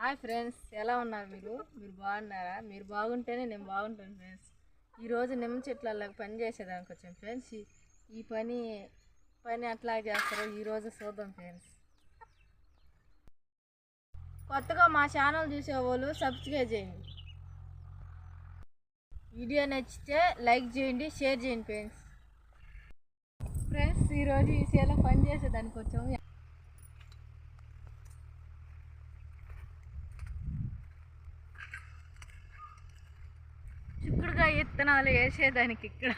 Hi friends ఎలా ఉన్నారు మీరు? మీరు బాగున్నారా? మీరు బాగుంటేనే నేను బాగుంటాను ఫ్రెండ్స్. ఈరోజు నిమ్మ చెట్లలో పని చేసేదానికి వచ్చాను ఫ్రెండ్స్. ఈ- పని పని అట్లా చేస్తారో ఈరోజు చూద్దాం ఫ్రెండ్స్. కొత్తగా మా ఛానల్ చూసేవాళ్ళు సబ్స్క్రైబ్ చేయండి. వీడియో నచ్చితే లైక్ చేయండి షేర్ చేయండి ఫ్రెండ్స్. ఫ్రెండ్స్ ఈరోజు ఈ సేలో పని చేసేదానికి వచ్చాము. విత్తనాలు వేసేదానికి ఇక్కడ.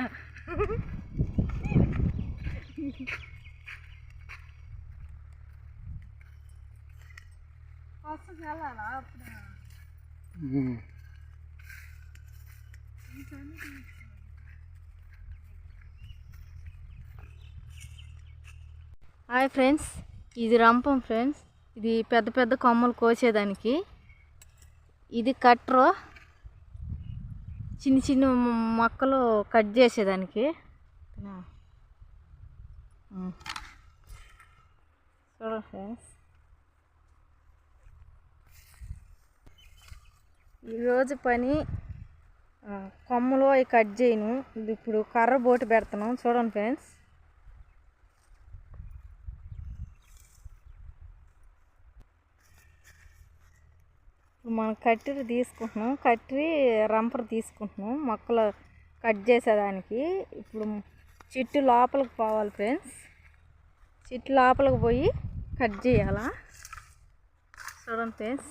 హాయ్ ఫ్రెండ్స్ ఇది రంపం ఫ్రెండ్స్. ఇది పెద్ద పెద్ద కొమ్మలు కోసేదానికి. ఇది కట్రు. చిన్న చిన్న మొక్కలు కట్ చేసేదానికి. చూడండి ఫ్రెండ్స్. ఈరోజు పని కొమ్మలు అవి కట్ చేయను. ఇది ఇప్పుడు కర్ర బోటు పెడతాను చూడండి ఫ్రెండ్స్. ఇప్పుడు మనం కట్టెలు తీసుకుంటున్నాం కట్టి రంపర్ తీసుకుంటున్నాం మొక్కలు కట్ చేసేదానికి. ఇప్పుడు చెట్టు లోపలికి పోవాలి ఫ్రెండ్స్. చెట్టు లోపలికి పోయి కట్ చేయాలా? చూడండి ఫ్రెండ్స్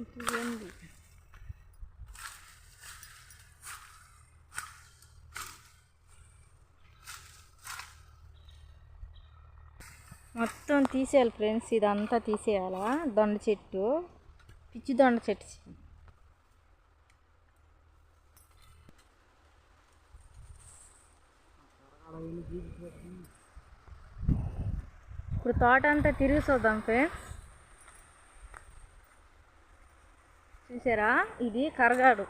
ఇది ఏంది మొత్తం తీసేయాలి ఫ్రెండ్స్ ఇదంతా తీసేయాలా? దొండ చెట్టు. పిచ్చి దొండ చెట్టు ఇప్పుడు తోట అంతా తిరిగి చూద్దాం ఫ్రెండ్స్. చూసారా? ఇది కరగాడు.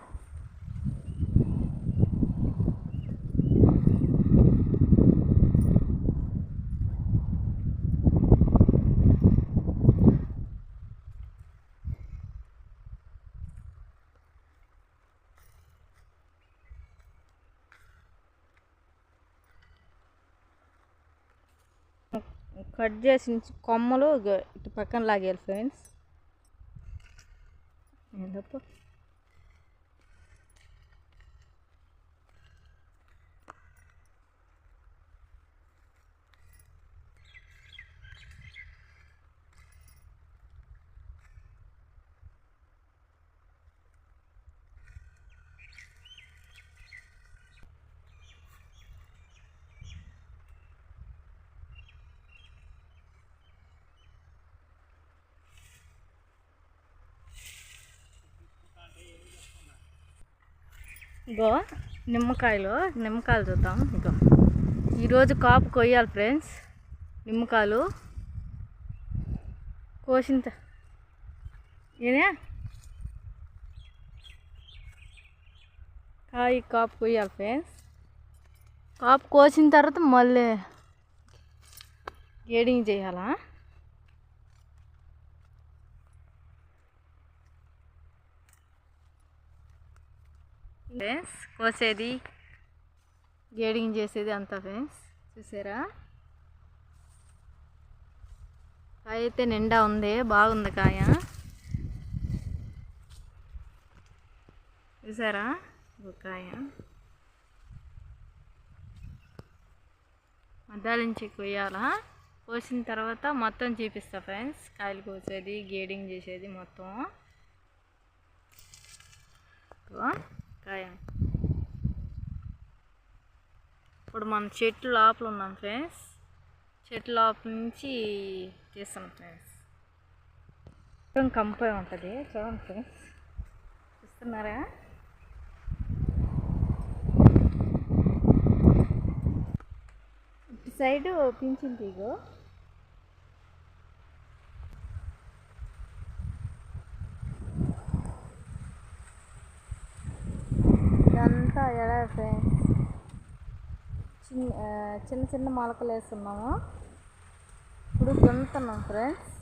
కట్ చేసి కొమ్మలు ఇటు పక్కన లాగేయాలి ఫ్రెండ్స్. ఏంటప్ప ఇగో నిమ్మకాయలు నిమ్మకాయలు చూద్దాం ఇగో. ఈరోజు కాపు కొయ్యాలి ఫ్రెండ్స్ నిమ్మకాయలు. కోసిన ఏనా? కాయ కాపు కొయ్యాలి ఫ్రెండ్స్. కాపు కోసిన తర్వాత మళ్ళీ గేడింగ్ చేయాలా? ఫ్రెండ్స్ కోసేది గేడింగ్ చేసేది అంతా ఫ్రెండ్స్ చూసారా? కాయ అయితే నిండా ఉంది బాగుంది కాయ. చూసారా? కాయ. మద్దాల నుంచి కొయ్యాలా? కోసిన తర్వాత మొత్తం చూపిస్తా ఫ్రెండ్స్ కాయలు కోసేది గేడింగ్ చేసేది మొత్తం. కాయ ఇప్పుడు మనం చెట్టు లోపల ఉన్నాం ఫ్రెండ్స్. చెట్టు లోపల నుంచి తీస్తాం ఫ్రెండ్స్. మొత్తం ఉంటుంది. చూడండి ఫ్రెండ్స్. చూస్తున్నారా? ఇటు సైడు పింఛన్ తీగో. ఇదంతా ఎలా ఫ్రెండ్స్ చిన్న చిన్న చిన్న మొలకలు వేస్తున్నాము ఇప్పుడు దున్నుతున్నాం ఫ్రెండ్స్